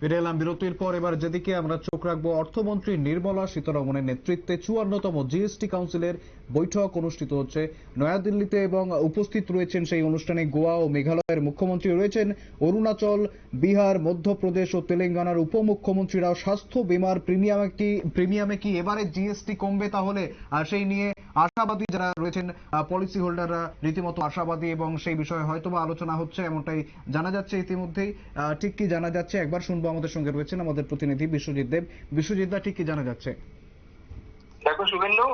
ফিরে এলাম বিরতির পর, এবার যেদিকে আমরা চোখ রাখব, অর্থমন্ত্রী নির্মলা সীতারমণের নেতৃত্বে চুয়ান্নতম জিএসটি কাউন্সিলের বৈঠক অনুষ্ঠিত হচ্ছে। নয়াদিল্লিতে এবং উপস্থিত রয়েছেন সেই অনুষ্ঠানে গোয়া ও মেঘালয়ের মুখ্যমন্ত্রী রয়েছেন অরুণাচল, বিহার, মধ্যপ্রদেশ ও তেলেঙ্গানার উপমুখ্যমন্ত্রীরাও স্বাস্থ্য বিমার প্রিমিয়ামে কি প্রিমিয়ামে কি এবারে জিএসটি কমবে তাহলে? সেই নিয়ে আশাবাদী যারা রয়েছেন পলিসি হোল্ডাররা রীতিমতো আশাবাদী এবং সেই বিষয়ে হয়তোবা আলোচনা হচ্ছে এমনটাই জানা যাচ্ছে ইতিমধ্যেই। ঠিক কি জানা যাচ্ছে? একবার শুনব আমাদের সঙ্গে রয়েছেন আমাদের প্রতিনিধি বিশ্বজিৎ দেব। বিশ্বজিৎ দা, ঠিক কি জানা যাচ্ছে? দেখো শুভেন্দু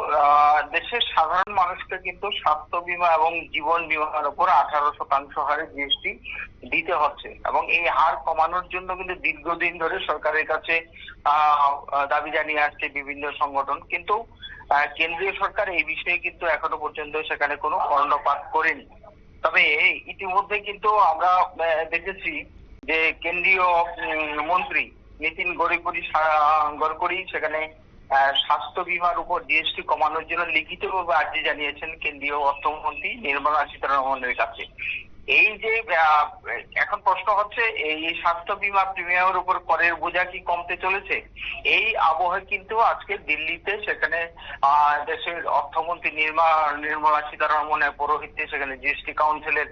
দেশের সাধারণ মানুষকে কিন্তু স্বাস্থ্য বীমা এবং জীবন বীমার উপর আঠারো শতাংশ হারে জিএসটি দিতে হচ্ছে এবং এই হার কমানোর জন্য কিন্তু দীর্ঘদিন ধরে সরকারের কাছে দাবি জানিয়ে আসছে বিভিন্ন সংগঠন। কিন্তু কেন্দ্রীয় সরকার এই বিষয়ে কিন্তু এখনও পর্যন্ত সেখানে কোনো কর্ণপাত করেনি। তবে ইতিমধ্যে কিন্তু আমরা দেখেছি যে কেন্দ্রীয় মন্ত্রী নীতিন গড়করি গড়করি সেখানে স্বাস্থ্য বীমার উপর জিএসটি কমানোর জন্য লিখিতভাবে আর্জি জানিয়েছেন কেন্দ্রীয় অর্থমন্ত্রী নির্মলা সীতারামনের কাছে। এই যে এখন প্রশ্ন হচ্ছে, এই স্বাস্থ্য বীমা প্রিমিয়ামের উপর করের বোঝা কি কমতে চলেছে? এই আবহে কিন্তু আজকে দিল্লিতে সেখানে দেশের অর্থমন্ত্রী নির্মা, নির্মলা সীতারমনের পৌরোহিত্যে সেখানে জিএসটি কাউন্সিলের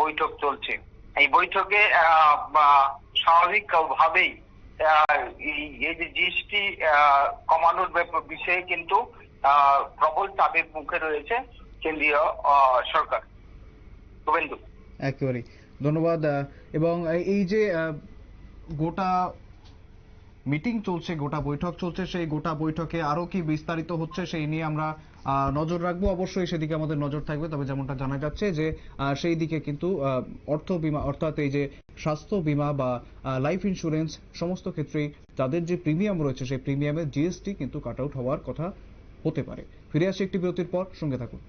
বৈঠক চলছে। এই বৈঠকে স্বাভাবিকভাবেই এই যে জিএসটি কমানোর বিষয়ে কিন্তু প্রবল চাপের মুখে রয়েছে কেন্দ্রীয় সরকার। শুভেন্দু। একেবারেই। ধন্যবাদ এবং এই যে গোটা মিটিং চলছে, গোটা বৈঠক চলছে, সেই গোটা বৈঠকে আরও কি বিস্তারিত হচ্ছে সেই নিয়ে আমরা নজর রাখব। অবশ্যই সেদিকে আমাদের নজর থাকবে, তবে যেমনটা জানা যাচ্ছে যে সেই দিকে কিন্তু অর্থ বীমা, অর্থাৎ এই যে স্বাস্থ্য বীমা বা লাইফ ইন্স্যুরেন্স সমস্ত ক্ষেত্রেই তাদের যে প্রিমিয়াম রয়েছে, সেই প্রিমিয়ামের জিএসটি কিন্তু কাট আউট হওয়ার কথা হতে পারে। ফিরে আসি একটি বিরতির পর, সঙ্গে থাকুন।